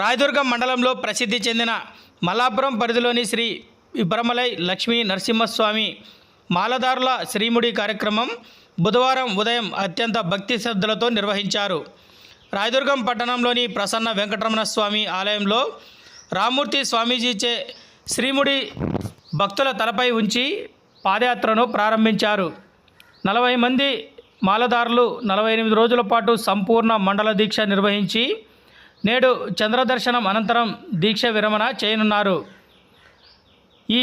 రాయదుర్గం మండలంలో ప్రసిద్ధి చెందిన మల్లాపురం పరిధిలోని శ్రీ విభ్రమలై లక్ష్మీ నరసింహస్వామి మాలదారుల శ్రీముడి కార్యక్రమం బుధవారం ఉదయం అత్యంత భక్తి శ్రద్ధలతో నిర్వహించారు. రాయదుర్గం పట్టణంలోని ప్రసన్న వెంకటరమణ స్వామి ఆలయంలో రామూర్తి స్వామీజీచే శ్రీముడి భక్తుల తలపై ఉంచి పాదయాత్రను ప్రారంభించారు. నలభై మంది మాలదారులు నలభై ఎనిమిది రోజుల పాటు సంపూర్ణ మండల దీక్ష నిర్వహించి నేడు చంద్రదర్శనం అనంతరం దీక్ష విరమణ చేయనున్నారు. ఈ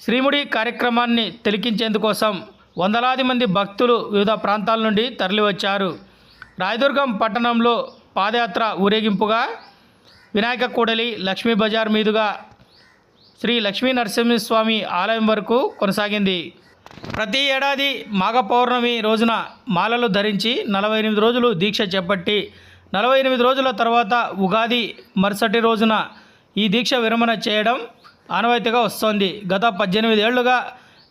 శ్రీముడి కార్యక్రమాన్ని తిలకించేందుకోసం వందలాది మంది భక్తులు వివిధ ప్రాంతాల నుండి తరలివచ్చారు. రాయదుర్గం పట్టణంలో పాదయాత్ర ఊరేగింపుగా వినాయక కూడలి లక్ష్మీ బజార్ మీదుగా శ్రీ లక్ష్మీ నరసింహస్వామి ఆలయం వరకు కొనసాగింది. ప్రతి ఏడాది మాఘ పౌర్ణమి రోజున మాలలు ధరించి నలభై ఎనిమిది రోజులు దీక్ష చేపట్టి నలభై ఎనిమిది రోజుల తర్వాత ఉగాది మరుసటి రోజున ఈ దీక్ష విరమణ చేయడం ఆనవాయితీగా వస్తోంది. గత పద్దెనిమిది ఏళ్ళుగా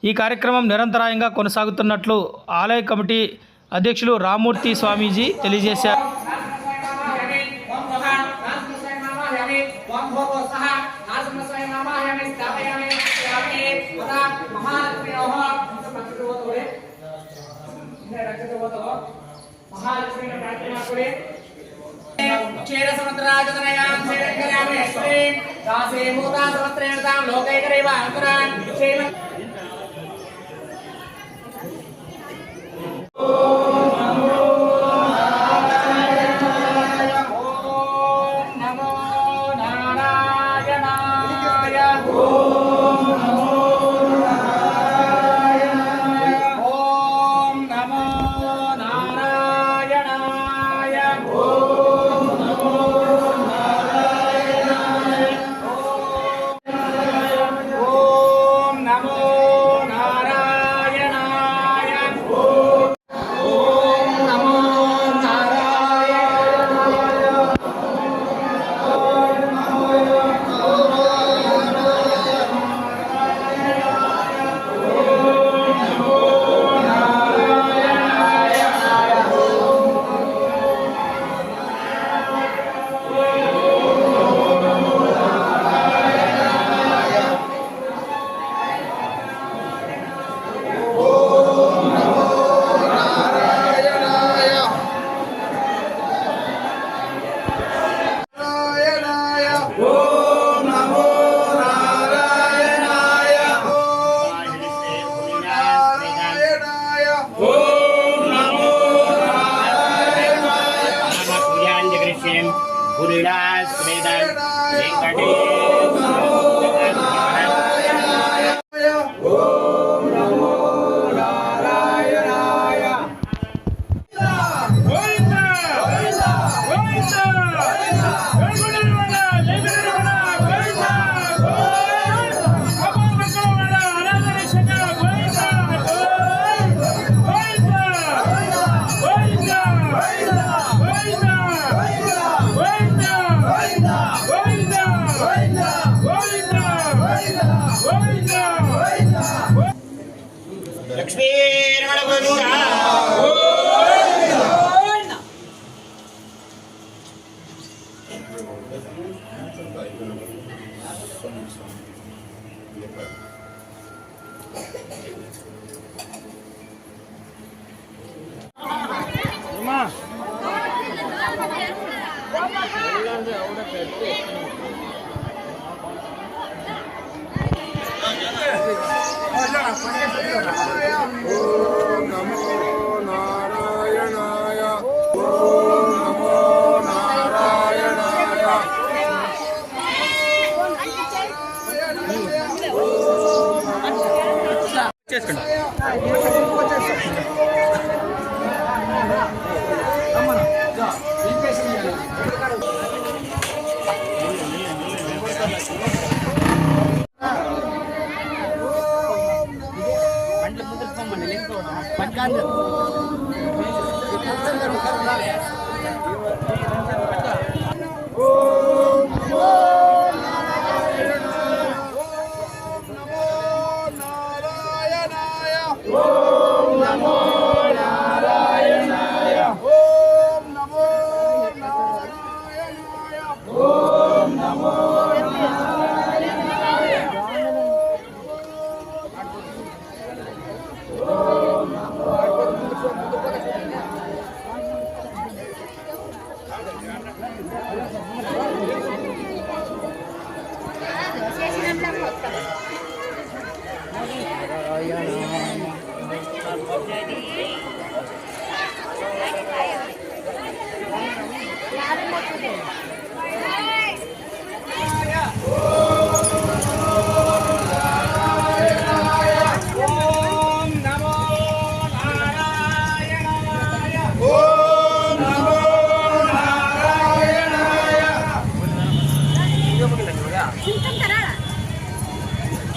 ఈ కార్యక్రమం నిరంతరాయంగా కొనసాగుతున్నట్లు ఆలయ కమిటీ అధ్యక్షులు రామూర్తి స్వామీజీ తెలియజేశారు. క్షీర సముద్రాజనయాం క్షీరంకరామి అశ్వరీం దాసే భూతా సమస్త్రేణ తాం లోకైకరేవ అంతరాన్ క్షేమ నమో 引退してるんじ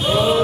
నమో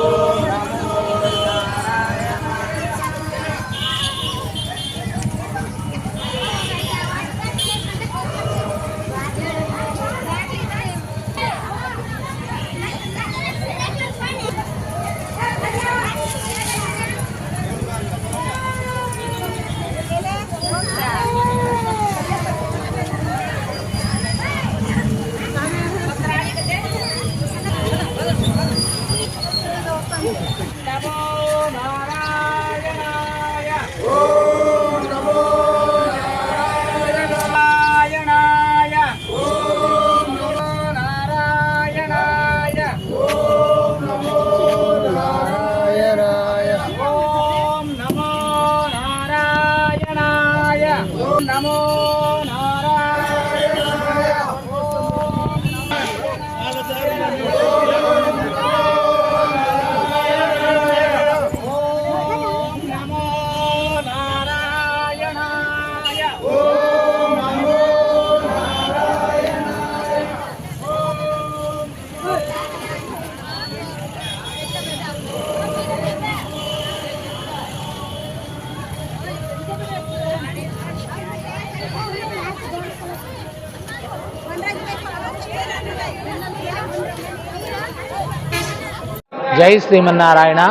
జై శ్రీమన్నారాయణ.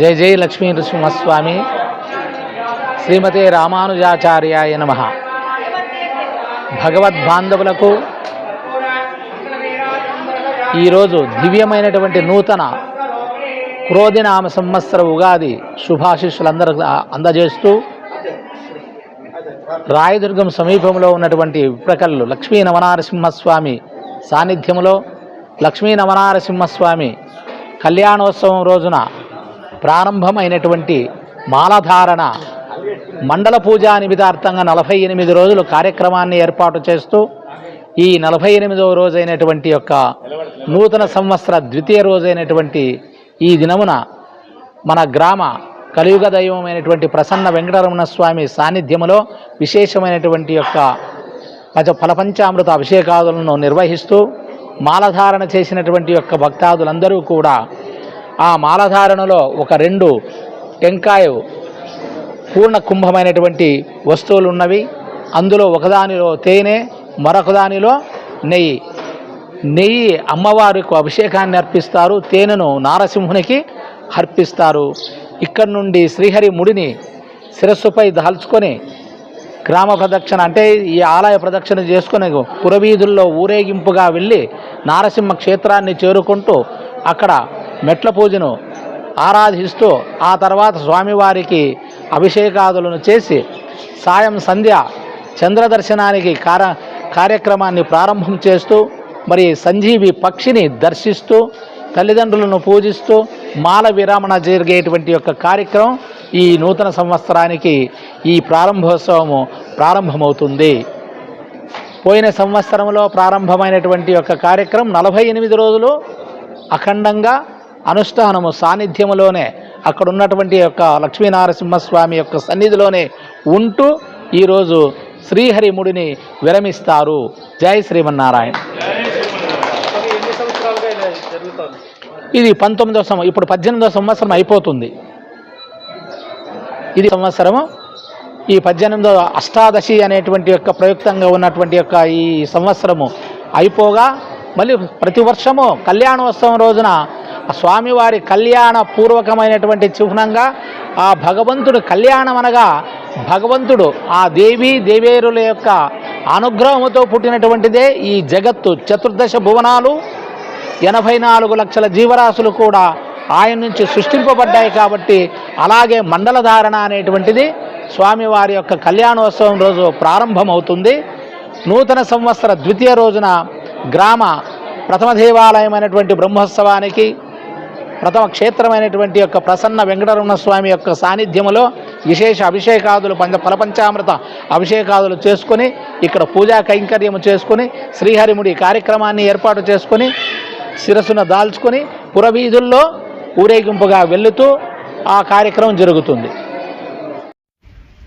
జై జై లక్ష్మీ నృసింహస్వామి. శ్రీమతే రామానుజాచార్యాయ నమ. భగవద్బాంధవులకు ఈరోజు దివ్యమైనటువంటి నూతన క్రోధినామ సంవత్సర ఉగాది శుభాశిష్యులందరూ అందజేస్తూ రాయదుర్గం సమీపంలో ఉన్నటువంటి విప్రకల్లు లక్ష్మీ నవనారసింహస్వామి సాన్నిధ్యంలో లక్ష్మీ నవనారసింహస్వామి కళ్యాణోత్సవం రోజున ప్రారంభమైనటువంటి మాలధారణ మండల పూజా నిమిదార్థంగా నలభై ఎనిమిది రోజులు కార్యక్రమాన్ని ఏర్పాటు చేస్తూ ఈ నలభై ఎనిమిదవ రోజైనటువంటి యొక్క నూతన సంవత్సర ద్వితీయ రోజైనటువంటి ఈ దినమున మన గ్రామ కలియుగ దైవమైనటువంటి ప్రసన్న వెంకటరమణ స్వామి సాన్నిధ్యములో విశేషమైనటువంటి యొక్క పచ ఫలపంచామృత అభిషేకాదులను నిర్వహిస్తూ మాలధారణ చేసినటువంటి యొక్క భక్తాదులందరూ కూడా ఆ మాలధారణలో ఒక రెండు టెంకాయ పూర్ణ కుంభమైనటువంటి వస్తువులు ఉన్నవి అందులో ఒకదానిలో తేనె మరొక దానిలో నెయ్యి. నెయ్యి అమ్మవారికి అభిషేకాన్ని అర్పిస్తారు. తేనెను నారసింహునికి అర్పిస్తారు. ఇక్కడి నుండి శ్రీహరి ముడిని శిరస్సుపై దాల్చుకొని గ్రామ ప్రదక్షిణ అంటే ఈ ఆలయ ప్రదక్షిణ చేసుకుని పురవీధుల్లో ఊరేగింపుగా వెళ్ళి నారసింహ క్షేత్రాన్ని చేరుకుంటూ అక్కడ మెట్ల పూజను ఆరాధిస్తూ ఆ తర్వాత స్వామివారికి అభిషేకాదులను చేసి సాయం సంధ్య చంద్రదర్శనానికి కార కార్యక్రమాన్ని ప్రారంభం చేస్తూ మరి సంజీవి పక్షిని దర్శిస్తూ తల్లిదండ్రులను పూజిస్తూ మాల విరామణ జరిగేటువంటి యొక్క కార్యక్రమం ఈ నూతన సంవత్సరానికి ఈ ప్రారంభోత్సవము ప్రారంభమవుతుంది. పోయిన సంవత్సరంలో ప్రారంభమైనటువంటి యొక్క కార్యక్రమం నలభై ఎనిమిది రోజులు అఖండంగా అనుష్ఠానము సాన్నిధ్యములోనే అక్కడ ఉన్నటువంటి యొక్క లక్ష్మీనారసింహస్వామి యొక్క సన్నిధిలోనే ఉంటూ ఈరోజు శ్రీహరిముడిని విరమిస్తారు. జై శ్రీమన్నారాయణ. ఇది పంతొమ్మిదవ సంవత్సరం ఇప్పుడు పద్దెనిమిదవ సంవత్సరం అయిపోతుంది. ఇది సంవత్సరము ఈ పద్దెనిమిదవ అష్టాదశి అనేటువంటి యొక్క ప్రయుక్తంగా ఉన్నటువంటి యొక్క ఈ సంవత్సరము అయిపోగా మళ్ళీ ప్రతి వర్షము కళ్యాణోత్సవం రోజున స్వామివారి కళ్యాణ పూర్వకమైనటువంటి చిహ్నంగా ఆ భగవంతుడు కళ్యాణం అనగా భగవంతుడు ఆ దేవి దేవేరుల యొక్క అనుగ్రహముతో పుట్టినటువంటిదే ఈ జగత్తు. చతుర్దశ భువనాలు ఎనభై నాలుగు లక్షల జీవరాశులు కూడా ఆయన నుంచి సృష్టింపబడ్డాయి కాబట్టి అలాగే మండల ధారణ అనేటువంటిది స్వామివారి యొక్క కళ్యాణోత్సవం రోజు ప్రారంభమవుతుంది. నూతన సంవత్సర ద్వితీయ రోజున గ్రామ ప్రథమ దేవాలయమైనటువంటి బ్రహ్మోత్సవానికి ప్రథమ క్షేత్రమైనటువంటి యొక్క ప్రసన్న వెంకటరమణ స్వామి యొక్క సాన్నిధ్యములో విశేష అభిషేకాదులు పంచ ఫలపంచామృత అభిషేకాదులు చేసుకొని ఇక్కడ పూజా కైంకర్యము చేసుకొని శ్రీహరిముడి కార్యక్రమాన్ని ఏర్పాటు చేసుకొని శిరస్సును దాల్చుకొని పురవీధుల్లో ఊరేగింపుగా వెళుతూ ఆ కార్యక్రమం జరుగుతుంది.